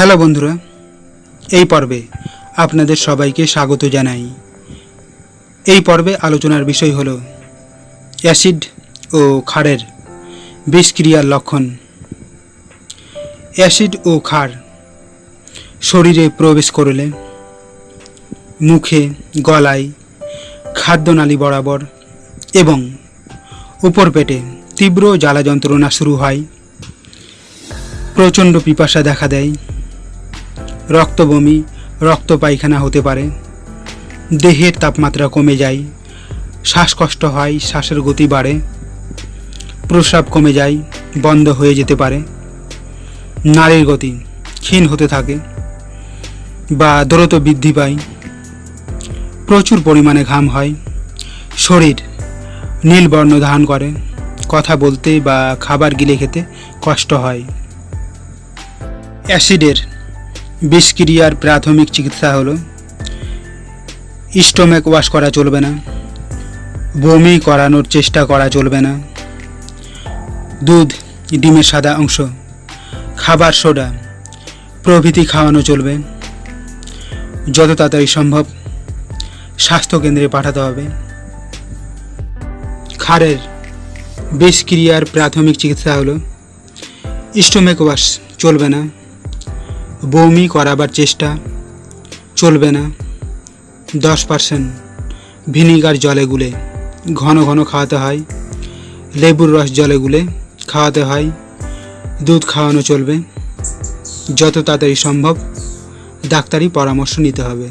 Hello বন্ধুরা, এই পর্বে আপনাদের সবাইকে স্বাগত জানাই। এই পর্বে আলোচনার বিষয় হলো অ্যাসিড ও ক্ষারের বিষক্রিয়ার লক্ষণ। অ্যাসিড ও ক্ষার শরীরে প্রবেশ করলে মুখে, গলায় খাদ্যনালী বরাবর এবং উপর পেটে তীব্র জ্বালা যন্ত্রণা শুরু হয়। প্রচণ্ড পিপাসা দেখা দেয়। রক্তবমি, রক্ত পায়খানা হতে পারে। দেহের তাপমাত্রা কমে যায়। শ্বাসকষ্ট হয়, শ্বাসের গতি বাড়ে। প্রস্রাব কমে যায়, বন্ধ হয়ে যেতে পারে। নারীর গতি ক্ষীণ হতে থাকে বা দ্রুত বৃদ্ধি পায়। প্রচুর পরিমাণে ঘাম হয়। শরীর নীল বর্ণ ধারণ করে। কথা বলতে বা খাবার গিলে খেতে কষ্ট হয়। অ্যাসিডের বিষক্রিয়ার প্রাথমিক চিকিৎসা হলো, স্টোমেক ওয়াশ করা চলবে না, বমি করানোর চেষ্টা করা চলবে না, দুধ, ডিমের সাদা অংশ, খাবার সোডা, প্রভৃতি খাওয়ানো চলবে, যত তাড়াতাড়ি সম্ভব স্বাস্থ্যকেন্দ্রে পাঠাতে হবে। ক্ষারের বিষক্রিয়ার প্রাথমিক চিকিৎসা হলো, স্টোমেক ওয়াশ চলবে না বমি করাবার চেষ্টা, চলবে না। দশ পার্সেন্ট ভিনিগার জলে গুলে, ঘন ঘন খাওয়াতে হয়। লেবুর রস জলে গুলে খাওয়াতে হয়। দুধ খাওয়ানো চলবে। যত তাড়াতাড়ি সম্ভব ডাক্তারি পরামর্শ নিতে হবে।